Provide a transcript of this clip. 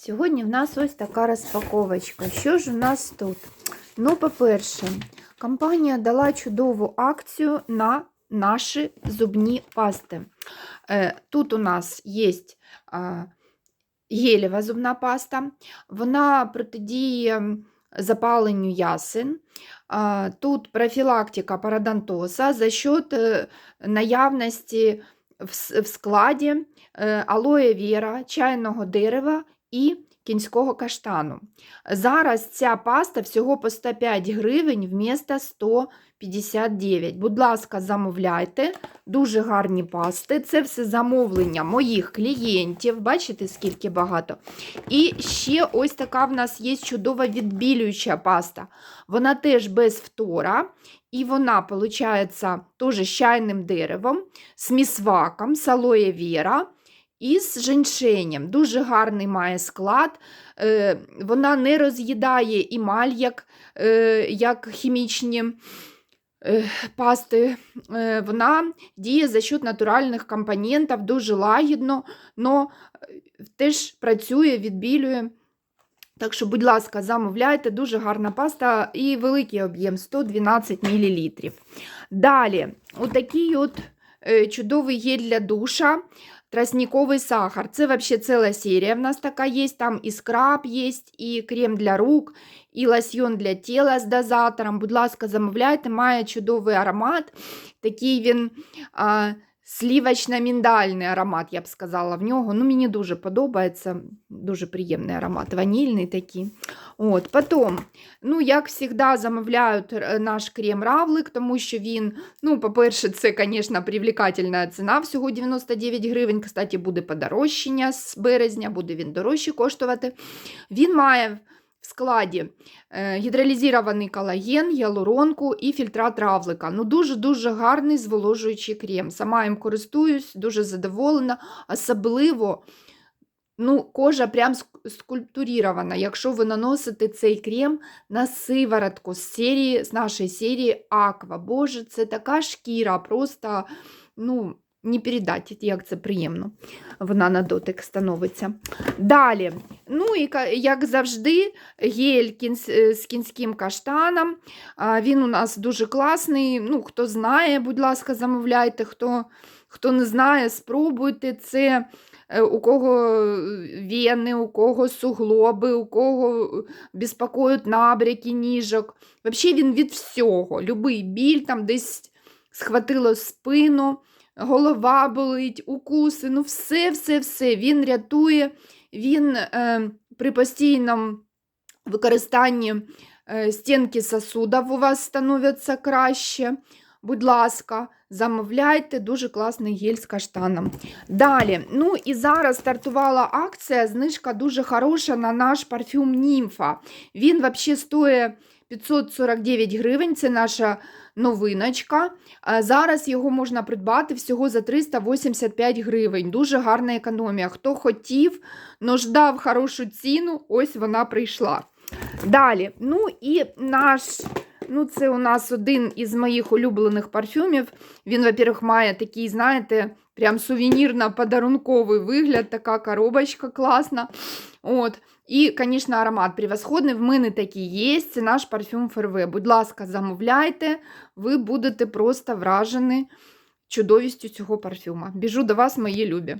Сьогодні в нас ось така розпаковочка. Що ж у нас тут? Ну, по-перше, компанія дала чудову акцію на наші зубні пасти. Е, Тут у нас є гелєва зубна паста, вона протидіє запаленню ясен. Тут профілактика парадонтоза за счет е, наявності в складі е, алоє віра, чайного дерева і кінського каштану. Зараз ця паста всього по 105 гривень вмісто 159. Будь ласка, замовляйте. Дуже гарні пасти. Це все замовлення моїх клієнтів. Бачите, скільки багато. І ще ось така в нас є чудова відбілююча паста. Вона теж без фтора. І вона, виходить, теж з чайним деревом, з місваком, з віра і з женьшенем. Дуже гарний має склад. Е, Вона не роз'їдає емаль, як, е, як хімічні е, пасти. Вона діє за счет натуральних компонентів, дуже лагідно, але теж працює, відбілює. Так що, будь ласка, замовляйте, дуже гарна паста і великий об'єм 112 мл. Далі, отакий от чудовий гель для душа, тростниковий сахар. Це вообще целая серия в нас такая есть. Там і скраб есть, і крем для рук, і лосьйон для тіла з дозатором. Будь ласка, замовляйте, має чудовий аромат. Такий він. А, Слівочно-міндальний аромат, я б сказала, в нього. Ну, Мені дуже подобається, дуже приємний аромат, ванільний такий. От, Потім, ну, як завжди, замовляють е, наш крем-равлик, тому що він, ну, по-перше, це, звісно, привлекательна ціна, всього 99 гривень. Кстати, буде подорожчання з березня, буде він дорожче коштувати. Він має в складі е, гідролізований колаген, гіалуронку і фільтрат равлика. Ну, Дуже-дуже гарний зволожуючий крем. Сама їм користуюсь, дуже задоволена. Особливо ну, кожа прям ск- скульптурірована. Якщо ви наносите цей крем на сиворотку з, серії, з нашої серії Аква. Боже, це така шкіра, просто ну, не передати, як це приємно. Вона на дотик становиться. Далі, ну і як завжди, гель кінсь- е, з кінським каштаном. Він у нас дуже класний. Ну, Хто знає, будь ласка, замовляйте. Хто, хто не знає, спробуйте. Це е, у кого вени, у кого суглоби, у кого безпокоють набряки ніжок. Взагалі він від всього. Любий біль, там десь схватило спину, голова болить, укуси, ну все-все-все. Він рятує, він е, при постійному використанні е, стінки сосудів у вас становляться краще. Будь ласка, замовляйте, дуже класний гель з каштаном. Далі, ну і зараз стартувала акція, знижка дуже хороша на наш парфюм Німфа. Він взагалі стоїть 549 гривень, це наша новиночка. Зараз його можна придбати всього за 385 гривень. Дуже гарна економія. Хто хотів, но ждав хорошу ціну, ось вона прийшла. Далі, ну і наш, ну це у нас один із моїх улюблених парфюмів. Він, во-первых, має такий, знаєте, прям сувенірно-подарунковий вигляд, така коробочка класна. От. І, звісно, аромат превосходний. В мене такий є. Це наш парфюм Ферве. Будь ласка, замовляйте, ви будете просто вражені чудовістю цього парфюма. Біжу до вас, мої любі.